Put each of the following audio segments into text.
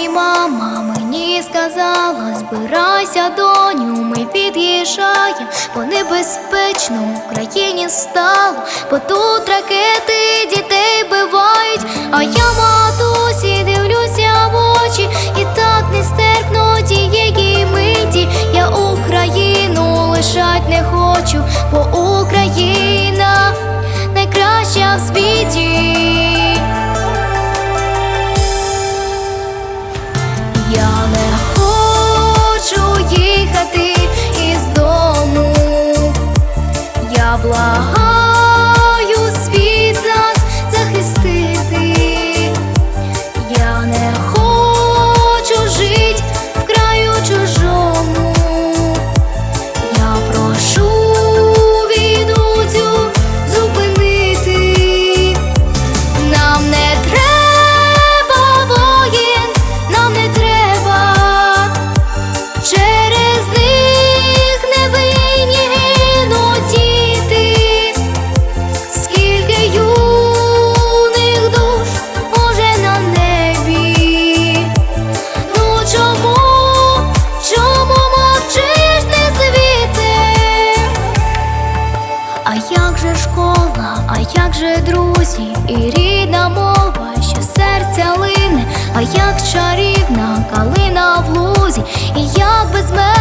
Мені мама мені сказала, збирайся, доню, ми під'їжджає, бо небезпечно в країні стало, бо тут ракети дітей бивають, а я матусі дивлюся. каже друзі, і рідна мова, що серця лине, а як чарівна калина в лузі, і я без.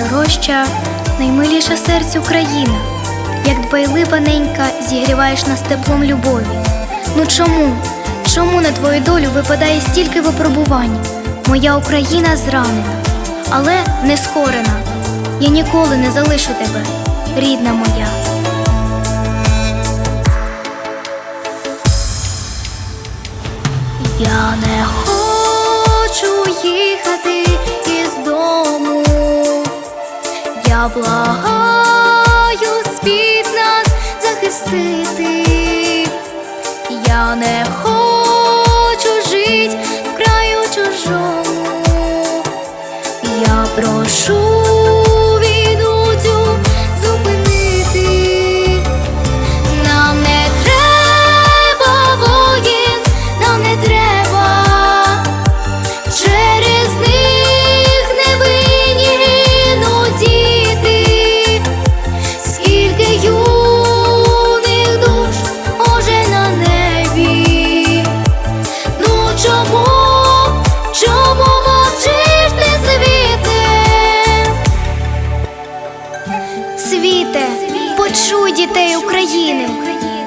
Дорожча наймиліша серцю Україна, як дбайлива ненька зігріваєш нас теплом любові. Ну чому? Чому на твою долю випадає стільки випробувань? Моя Україна зранена, але не скорена. Я ніколи не залишу тебе, рідна моя. Я не простити, я не хочу жити в краю чужому, я прошу. історії України.